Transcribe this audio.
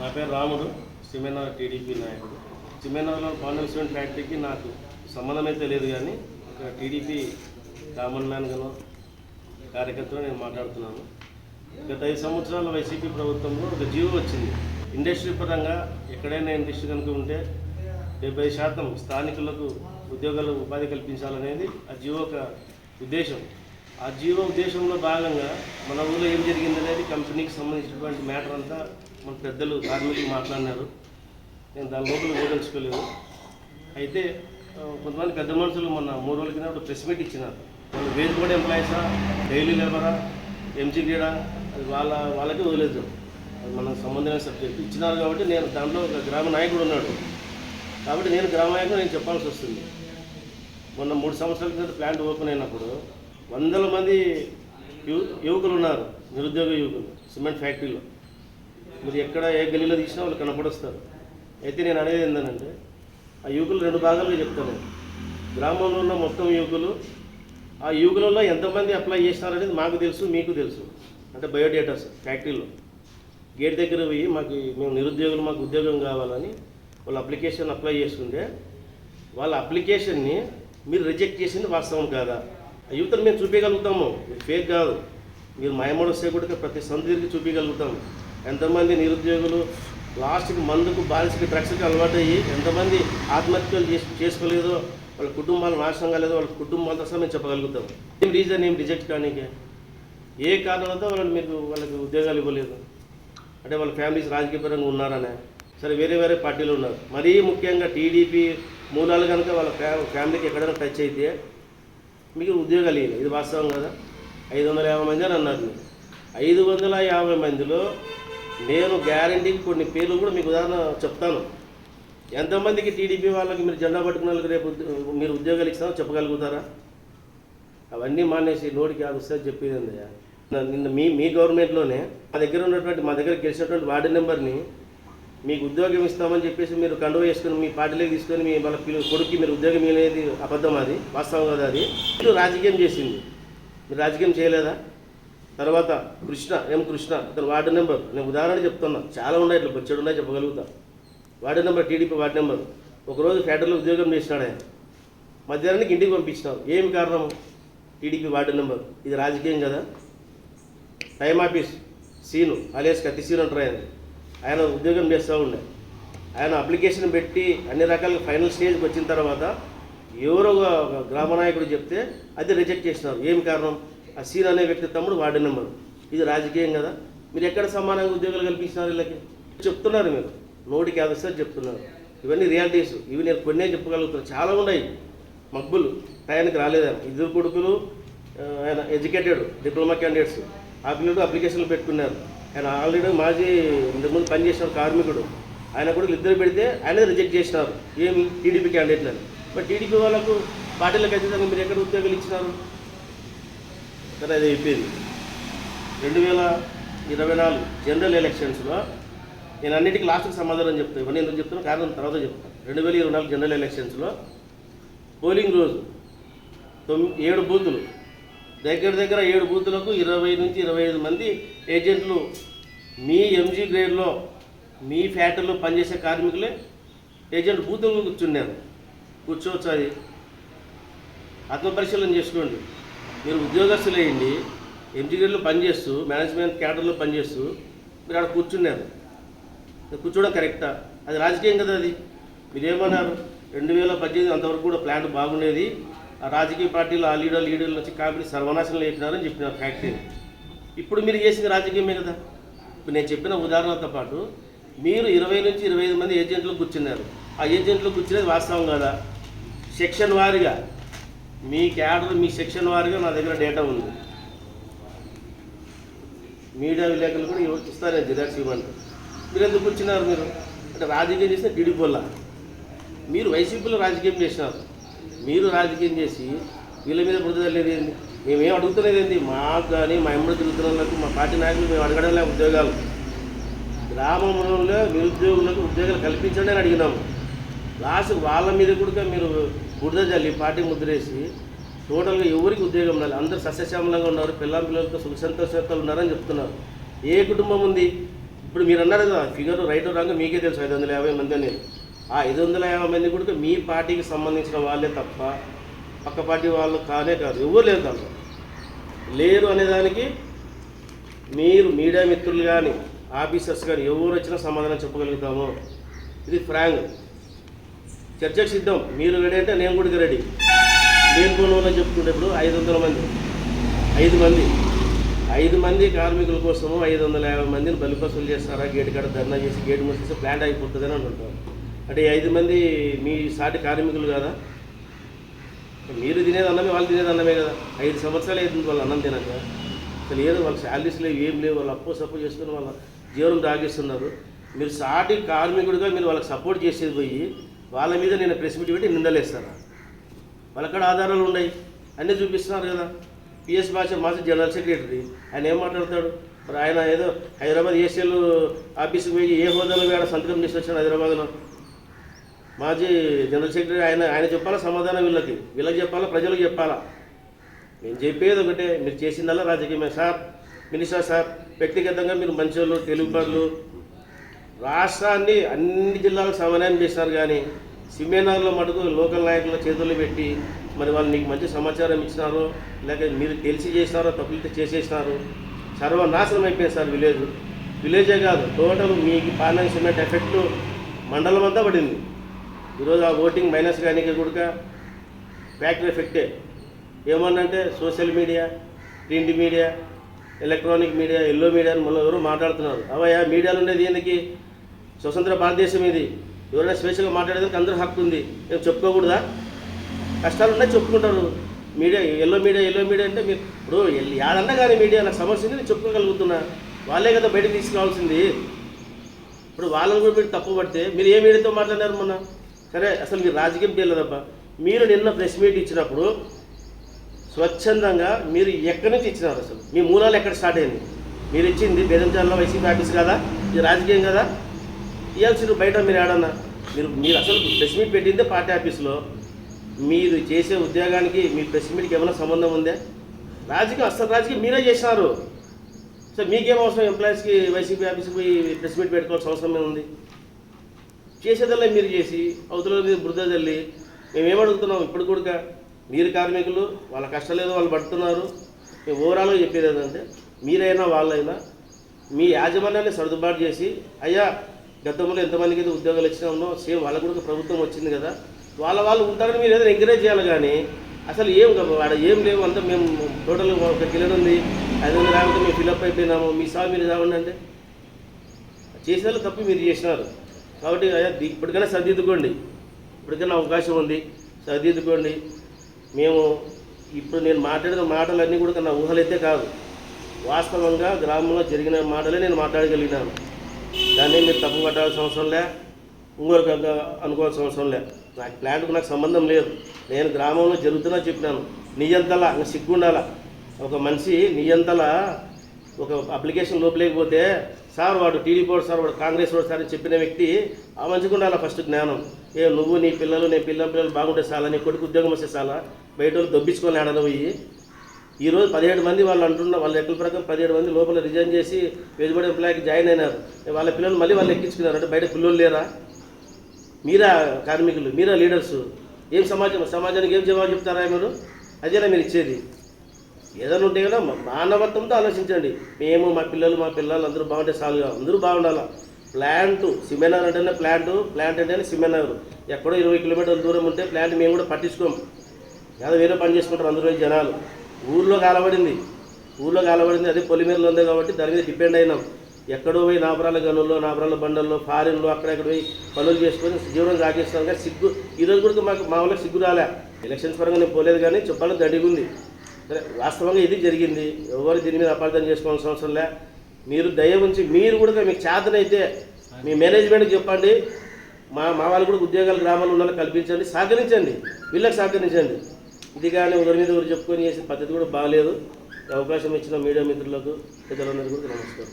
నా పేరు రాముడు సిమెనార్ టీడీపీ నాయకుడు. సిమెనార్లో పాండవ ఫ్యాక్టరీకి నాకు సంబంధం అయితే లేదు కానీ ఒక టీడీపీ కామన్ మ్యాన్గాను కార్యకర్తలో నేను మాట్లాడుతున్నాను. గత ఐదు సంవత్సరాల వైసీపీ ప్రభుత్వంలో ఒక జీవో వచ్చింది. ఇండస్ట్రీ పరంగా ఎక్కడైనా ఇండస్ట్రీ కనుక ఉంటే డెబ్బై శాతం స్థానికులకు ఉద్యోగాలు ఉపాధి కల్పించాలనేది ఆ జీవో ఒక ఉద్దేశం. ఆ జీవో ఉద్దేశంలో భాగంగా మన ఊళ్ళో ఏం జరిగిందనేది కంపెనీకి సంబంధించినటువంటి మ్యాటర్ అంతా మన పెద్దలు కార్మికులు మాట్లాడినారు. నేను దాని లోపల ఓడించుకోలేదు అయితే కొంతమంది పెద్ద మనుషులు మొన్న మూడు రోజుల కింద ఒక ప్రెస్ మీట్ ఇచ్చినారు. వాళ్ళు వేజ్ బోర్డ్ ఎంప్లాయీసా? డైలీ లేబరా? ఎంసీ గీడా అది వాళ్ళ వాళ్ళకి వదిలేదు అది మనకు సంబంధమైన సబ్జెక్ట్. ఇచ్చినారు కాబట్టి నేను దాంట్లో ఒక గ్రామ నాయకుడు ఉన్నాడు. కాబట్టి నేను గ్రామ నాయకుడు నేను చెప్పాల్సి వస్తుంది. మొన్న మూడు సంవత్సరాల కింద ప్లాంట్ ఓపెన్ అయినప్పుడు వందల మంది యువకులు ఉన్నారు. నిరుద్యోగ యువకులు. సిమెంట్ ఫ్యాక్టరీలో. మీరు ఎక్కడ ఏ గల్లీలో తీసినా వాళ్ళు కనపడొస్తారు. అయితే నేను అనేది ఏంటంటే ఆ యువకులు రెండు భాగాలుగా చెప్తాను గ్రామంలో ఉన్న మొత్తం యువకులు ఆ యువకులలో ఎంతమంది అప్లై చేసినారనేది మాకు తెలుసు మీకు తెలుసు. అంటే బయోడేటాస్ ఫ్యాక్టరీలో. గేట్ దగ్గర పోయి మాకు మేము నిరుద్యోగులు మాకు ఉద్యోగం కావాలని వాళ్ళు అప్లికేషన్ అప్లై చేస్తుంటే వాళ్ళ అప్లికేషన్ని మీరు రిజెక్ట్ చేసింది వాస్తవం కాదా? ఆ యువతను మేము చూపించగలుగుతాము. ఫేక్ కాదు. మీరు మాయమోడొస్తే కూడా ప్రతి సంత చూపించగలుగుతాము. ఎంతమంది నిరుద్యోగులు లాస్ట్కి మందుకు బాలిసకి డ్రగ్స్కి అలవాటు అయ్యి ఎంతమంది ఆత్మహత్యలు చేసుకోలేదో వాళ్ళ కుటుంబాలు నాశనం కాలేదో వాళ్ళ కుటుంబాలతో అసలు మేము చెప్పగలుగుతాం. ఏం రీజన్ ఏం రిజెక్ట్ కానీ ఏ కారణంతో వాళ్ళని మీకు వాళ్ళకి ఉద్యోగాలు ఇవ్వలేదు? అంటే వాళ్ళ ఫ్యామిలీస్ రాజకీయపరంగా ఉన్నారనే. సరే వేరే వేరే పార్టీలు ఉన్నారు. మరీ ముఖ్యంగా టీడీపీ మూలాలు కనుక వాళ్ళ ఫ్యా ఫ్యామిలీకి ఎక్కడైనా టచ్ అయితే మీకు ఉద్యోగాలు ఇవ్వలేదు ఇది వాస్తవం కదా? ఐదు వందల యాభై మంది అని అన్నారు మీరు. ఐదు వందల యాభై మందిలో నేను గ్యారంటీ కొన్ని పేర్లు కూడా మీకు ఉదాహరణ చెప్తాను. ఎంతమందికి టీడీపీ వాళ్ళకి మీరు జెండా పట్టుకున్న వాళ్ళకి రేపు మీరు ఉద్యోగాలు ఇస్తామో చెప్పగలుగుతారా? అవన్నీ మానేసి నోటికి అది చెప్పేది ఉందయ్యా నిన్న మీ మీ గవర్నమెంట్లోనే మా దగ్గర ఉన్నటువంటి మా దగ్గర గెలిచినటువంటి వార్డు నెంబర్ని మీకు ఉద్యోగం ఇస్తామని చెప్పేసి మీరు కండువ చేసుకుని మీ పార్టీలోకి తీసుకొని మీ వాళ్ళ పిల్లలు కొడుక్కి మీరు ఉద్యోగం ఇవ్వలేదు అబద్ధం అది వాస్తవం కదా అది. మీరు రాజకీయం చేసింది. మీరు రాజకీయం చేయలేదా? తర్వాత కృష్ణ ఎం కృష్ణ అతను వార్డు నెంబర్. నేను ఉదాహరణ చెప్తున్నా. చాలా ఉన్నాయి ఇట్లా బొచ్చడు ఉన్నాయి చెప్పగలుగుతా. Ward number TDP ward number. ఒకరోజు ఫ్యాక్టరీలో ఉద్యోగం చేసినాడు ఆయన. మధ్యాహ్నానికి ఇంటికి పంపించినారు ఏమి కారణం? TDP ward number. ఇది రాజకీయం కదా? Time office. Seenu alias Katti Seenu అంటారు ఆయన. ఆయన ఉద్యోగం చేస్తూ ఉండే. ఆయన అప్లికేషన్ పెట్టి అన్ని రకాల ఫైనల్ స్టేజ్కి వచ్చిన తర్వాత ఎవరో ఒక గ్రామ నాయకుడు చెప్తే అది రిజెక్ట్ చేసినారు. ఏమి కారణం? ఆ సీన్ అనే వ్యక్తి తమ్ముడు వార్డు నెంబర్ ఇది రాజకీయం కదా. మీరు ఎక్కడ సమానంగా ఉద్యోగాలు కల్పించినారు వీళ్ళకి? చెప్తున్నారు మీరు. నోటికి యాదస్తారు చెప్తున్నారు. ఇవన్నీ రియాలిటీస్. ఇవి నేను కొన్నే చెప్పగలుగుతాను చాలా ఉన్నాయి. మబ్బులు టయానికి రాలేదని ఇద్దరు కొడుకులు ఆయన ఎడ్యుకేటెడ్ డిప్లొమా క్యాండిడేట్స్. ఆ పిల్లలు అప్లికేషన్లు పెట్టుకున్నారు. ఆయన ఆల్రెడీ మాజీ ఇంతకుముందు పనిచేసిన కార్మికుడు. ఆయన కూడా ఇద్దరు పెడితే ఆయన రిజెక్ట్ చేసినారు. ఏమి? టీడీపీ క్యాండిడేట్లని. బట్ టీడీపీ వాళ్ళకు పార్టీలకు అయితే మీరు ఎక్కడ ఉద్యోగాలు ఇచ్చినారు? సరే అది అయిపోయింది. రెండు వేల ఇరవై నాలుగు జనరల్ ఎలక్షన్స్లో నేను అన్నిటికీ లాస్ట్కి సమాధానం చెప్తాను. ఇవన్నీ ఎందుకు చెప్తాను? కారణం తర్వాత చెప్తాను. రెండు వేల ఇరవై నాలుగు జనరల్ ఎలక్షన్స్లో పోలింగ్ రోజు తొమ్మిది ఏడు బూతులు. దగ్గర దగ్గర ఏడు బూతులకు ఇరవై నుంచి ఇరవై ఐదు మంది ఏజెంట్లు మీ ఎంజీ గ్రేడ్లో మీ ఫ్యాక్టరీలో పనిచేసే కార్మికులే ఏజెంట్ బూతులు కూర్చున్నారు. కూర్చోవచ్చు అది ఆత్మపరిశీలన చేసుకోండి. మీరు ఉద్యోగస్తులు ఎంజీనీర్లు పనిచేస్తూ మేనేజ్మెంట్ క్యాడర్లో పనిచేస్తూ మీరు అక్కడ కూర్చున్నారు. కూర్చోవడం కరెక్టా అది రాజకీయం కదా అది. మీరేమన్నారు? రెండు వేల పద్దెనిమిది అంతవరకు కూడా ప్లాంట్ బాగుండేది. ఆ రాజకీయ పార్టీలు ఆ లీడర్ లీడర్లు వచ్చి కంపెనీ సర్వనాశనం చేసినారని చెప్పినారు ఫ్యాక్టరీ ఇప్పుడు మీరు చేసింది రాజకీయమే కదా. ఇప్పుడు నేను చెప్పిన ఉదాహరణతో పాటు మీరు ఇరవై నుంచి ఇరవై ఐదు మంది ఏజెంట్లు కూర్చున్నారు. ఆ ఏజెంట్లు కూర్చునేది వాస్తవం కదా? సెక్షన్ వారీగా. మీ క్యాడర్ మీ సెక్షన్ వారిగా నా దగ్గర డేటా ఉంది. మీడియా విలేకరులు కూడా ఇవ్వ- ఇస్తారు జిరాక్స్ ఇవ్వండి. మీరు ఎందుకు వచ్చినారు మీరు? అంటే రాజకీయం చేసిన టీడీపీ వల్ల మీరు వైసీపీలో రాజకీయం చేసినారు. మీరు రాజకీయం చేసి వీళ్ళ మీద బురద ఏంది? మేమేం అడుగుతున్నది ఏంది? మాకు కానీ మా ఎమ్మడి తిరుగుతున్న మా పార్టీ నాయకులు మేము అడగడం లే ఉద్యోగాలు. గ్రామంలో నిరుద్యోగులకు ఉద్యోగాలు కల్పించండి అని అడిగినాము. లాస్ట్ వాళ్ళ మీద కూడా మీరు బుడిద జల్లి పార్టీ ముద్రేసి టోటల్గా ఎవరికి ఉద్యోగం ఉండాలి అందరూ సస్యశ్యామలంగా ఉన్నారు పిల్లం పిల్లలతో సుఖ సంతోషాలు ఉన్నారని చెప్తున్నారు. ఏ కుటుంబం ఉంది? ఇప్పుడు మీరు అన్నారు కదా ఫిగర్ రైట్ రాంగ్ మీకే తెలుసు ఐదు వందల యాభై మంది అని ఆ ఐదు వందల యాభై మంది కూడా మీ పార్టీకి సంబంధించిన వాళ్ళే తప్ప పక్క పార్టీ వాళ్ళు కానే కాదు ఎవరు లేరు దాంట్లో. లేరు అనేదానికి మీరు మీడియా మిత్రులు కానీ ఆఫీసర్స్ కానీ ఎవరు వచ్చినా సమాధానం చెప్పగలుగుతాము? ఇది ఫ్రాంక్. చర్చకు సిద్ధం. మీరు రెడీ అంటే నేను కూడా రెడీ. నేను కొనుగోలు చెప్పుకుంటే ఇప్పుడు ఐదు వందల మంది. ఐదు మంది. ఐదు మంది కార్మికుల కోసము ఐదు వందల యాభై మందిని బలిపసులు చేస్తారా? గేటు కాడ ధర్నా చేసి గేటు మూసేస్తే ప్లాంట్ అయిపోతుందని అని అంటుంటారు. అంటే ఐదు మంది మీ సాటి కార్మికులు కదా? మీరు తినేది అన్నమే వాళ్ళు తినేది అన్నమే కదా. ఐదు సంవత్సరాలు అవుతుంది వాళ్ళు అన్నం తినక. అసలు ఏదో వాళ్ళ శాలరీస్ లేవు ఏం లేవు. వాళ్ళు అప్పు సప్పు చేసుకుని వాళ్ళ జీవనం దాగిస్తున్నారు. మీరు సాటి కార్మికుడిగా మీరు వాళ్ళకి సపోర్ట్ చేసేది పోయి వాళ్ళ మీద నేను ప్రెస్ మీట్ పెట్టి నిందలేస్తాను. వాళ్ళక్కడ ఆధారాలు ఉన్నాయి. అన్నీ చూపిస్తున్నారు కదా. పిఎస్ భాష మాజీ జనరల్ సెక్రటరీ ఆయన ఏం మాట్లాడతాడు? మరి ఆయన ఏదో హైదరాబాద్ ఏసీఎల్ ఆఫీస్కి పోయి ఏ హోదాలో వేడ సంతకం చేసి హైదరాబాద్లో? మాజీ జనరల్ సెక్రటరీ ఆయన ఆయన చెప్పాలా సమాధానం వీళ్ళకి? వీళ్ళకి చెప్పాలా? ప్రజలకు చెప్పాలా? నేను చెప్పేది ఒకటే. మీరు చేసిందల్లా రాజకీయమే. సార్ మినిస్టర్ సార్ వ్యక్తిగతంగా మీరు మంచోళ్ళు తెలుగుపరులు రాష్ట్రాన్ని అన్ని జిల్లాలకు సమన్వయం చేశారు కానీ సిమ్మేనగర్లో మటుకు లోకల్ నాయకుల చేతుల్లో పెట్టి మరి వాళ్ళు మీకు మంచి సమాచారం ఇచ్చినారో లేక మీరు తెలిసి చేసినారో తప్పులతో చేసేసినారు. సర్వనాశనం అయిపోయింది సార్ విలేజ్. విలేజే కాదు టోటల్ మీకు పాలన సిమెంట్ ఎఫెక్ట్ మండలం అంతా పడింది. ఈరోజు ఆ ఓటింగ్ మైనస్ కానీ కూడా ఫ్యాక్టరీ ఎఫెక్టే ఏమన్నంటే social media print media electronic media yellow media అని మళ్ళీ ఎవరు మాట్లాడుతున్నారు. అవయా మీడియాలో ఉండేది దీనికి స్వతంత్ర భారతదేశం ఇది. ఎవరైనా స్వేచ్ఛగా మాట్లాడేదానికి అందరూ హక్కు ఉంది. మేము చెప్పుకోకూడదా? కష్టాలు ఉన్నాయి చెప్పుకుంటారు. Media yellow media yellow media అంటే మీరు ఇప్పుడు యాదన్నా యాడన్నా కానీ మీడియా నాకు సమస్య ఉంది నేను చెప్పుకోగలుగుతున్నా. వాళ్ళే కదా బయటకు తీసుకురావాల్సింది. ఇప్పుడు వాళ్ళని కూడా మీరు తప్పు పడితే మీరు ఏ మీడియాతో మాట్లాడారు మొన్న? సరే అసలు మీరు రాజకీయం తెలియదబ్బా మీరు నిన్న ప్రెస్ మీట్ ఇచ్చినప్పుడు స్వచ్ఛందంగా మీరు ఎక్కడి నుంచి ఇచ్చినారు అసలు? మీ మూలాలు ఎక్కడ స్టార్ట్ అయింది మీరు ఇచ్చింది బేదంచాలలో వైసీపీ ఆఫీస్ కదా? ఇది రాజకీయం కదా? ఇవ్వాల్సిన బయట మీరు ఏడన్నా? మీరు మీరు అసలు ప్రెస్ మీట్ పెట్టిందే పార్టీ ఆఫీస్లో. మీరు చేసే ఉద్యోగానికి మీ ప్రెస్ మీట్కి ఏమైనా సంబంధం ఉందే? రాజకీయం అసలు రాజకీయం మీరే చేసినారు. సో మీకేం అవసరం ఎంప్లాయీస్కి వైసీపీ ఆఫీస్కి పోయి ప్రెస్ మీట్ పెట్టుకోవాల్సిన అవసరం ఏముంది చేసేదల్లా మీరు చేసి అవతల మీద బురద చల్లి మేమేమడుగుతున్నాం ఇప్పుడు కూడా మీరు కార్మికులు వాళ్ళ కష్టం ఏదో వాళ్ళు పడుతున్నారు. మేము ఓవరాల్గా చెప్పేది ఏంటంటే మీరైనా వాళ్ళైనా మీ యాజమాన్యాన్ని సర్దుబాటు చేసి అయ్యా గతంలో ఎంతమందికి అయితే ఉద్యోగాలు ఇచ్చినా ఉన్నో సేమ్ వాళ్ళకు కూడా ప్రభుత్వం వచ్చింది కదా. వాళ్ళ వాళ్ళు ఉంటారని మీరు ఏదైనా ఎంకరేజ్ చేయాలి కానీ అసలు ఏం కాదు, ఏం లేవు అంతా మేము టోటల్ ఒక కిలో ఉంది. ఐదు వందల యాభై మేము ఫిల్అప్ అయిపోయినాము. మీ సా మీరు రావండి అంటే. చేసిన తప్పు మీరు చేసినారు. కాబట్టి ఇప్పటికైనా సరిదిద్దుకోండి. ఇప్పటికైనా అవకాశం ఉంది. సరిదిద్దుకోండి. మేము ఇప్పుడు నేను మాట్లాడిన మాటలన్నీ కూడా నా ఊహలైతే కాదు. వాస్తవంగా గ్రామంలో జరిగిన మాటలే నేను మాట్లాడగలిగినాను. తప్పు పట్టాల్సిన అవసరం లే. ఇంకొక అనుకోవాల్సిన అవసరం లే. నాకు ప్లాంట్కు నాకు సంబంధం లేదు. నేను గ్రామంలో జరుగుతున్నా చెప్పినాను. నియంతల ఇంకా సిగ్గుండాల? ఒక మనిషి నియంతల ఒక అప్లికేషన్ లోపలేకపోతే సార్ వాడు టీడీ వాడు సార్ వాడు కాంగ్రెస్ వాడు సార్ అని చెప్పిన వ్యక్తి ఆ మంచిగా ఉండాలి ఫస్ట్ జ్ఞానం? ఏ నువ్వు నీ పిల్లలు నీ పిల్లల పిల్లలు బాగుంటే చాలా నీ కొడుకు ఉద్యోగం వస్తే చాలా బయట వాళ్ళు దొబ్బించుకొని ఆడలు పోయి ఈరోజు పదిహేడు మంది వాళ్ళు అంటున్న వాళ్ళ లెక్కల ప్రకారం పదిహేడు మంది లోపల రిజైన్ చేసి వెజిబడి ఎంప్లాయ్కి జాయిన్ అయినారు. వాళ్ళ పిల్లలు మళ్ళీ వాళ్ళు ఎక్కించుకున్నారు. అంటే బయట పిల్లలు లేరా? మీరా కార్మికులు? మీరా లీడర్స్? ఏం సమాజం? సమాజానికి ఏం జవాబు చెప్తారా మీరు? అదేనా మీరు ఇచ్చేది? ఏదైనా ఉంటే కదా మానవత్వంతో ఆలోచించండి. మేము మా పిల్లలు మా పిల్లలు అందరూ బాగుంటే చాలుగా అందరూ బాగుండాలా? ప్లాంట్ సిమెనర్ అంటేనే ప్లాంట్ ప్లాంట్ అంటేనే సిమెనర్ ఎక్కడో ఇరవై కిలోమీటర్ల దూరం ఉంటే ప్లాంట్ మేము కూడా పట్టించుకోము ఏదో వేరే పని చేసుకుంటారు అందరూ జనాలు. ఊర్లో కాలబడింది. ఊర్లో కాలబడింది అదే పొలిమేరలో ఉంది కాబట్టి దాని మీద డిపెండ్ అయినాం. ఎక్కడో పోయి నాపరాల గనుల్లో నాపరాల బండల్లో ఫారిన్లో అక్కడెక్కడ పోయి పనులు చేసుకొని జీవనం సాగిస్తాం కానీ సిగ్గు ఈరోజు కూడా మాకు మా సిగ్గు రాలే. ఎలక్షన్స్ పరంగా నేను పోలేదు కానీ చెప్పాలని దండిగా ఉంది సరే వాస్తవంగా ఇది జరిగింది. ఎవరు దీని మీద అపార్థం చేసుకోవాల్సిన అవసరం లే. మీరు దయ ఉంచి మీరు కూడా మీకు చేతనైతే మీ మేనేజ్మెంట్కి చెప్పండి. మా మా వాళ్ళు కూడా ఉద్యోగాలు గ్రామాలు ఉన్న కల్పించండి. సహకరించండి. వీళ్ళకి సహకరించండి. ఇది కానీ ఒకరి మీద ఒకరు చెప్పుకొని చేసిన పద్ధతి కూడా బాగాలేదు. అవకాశం ఇచ్చిన మీడియా మిత్రులకు ప్రజలందరికీ కూడా నమస్కారం.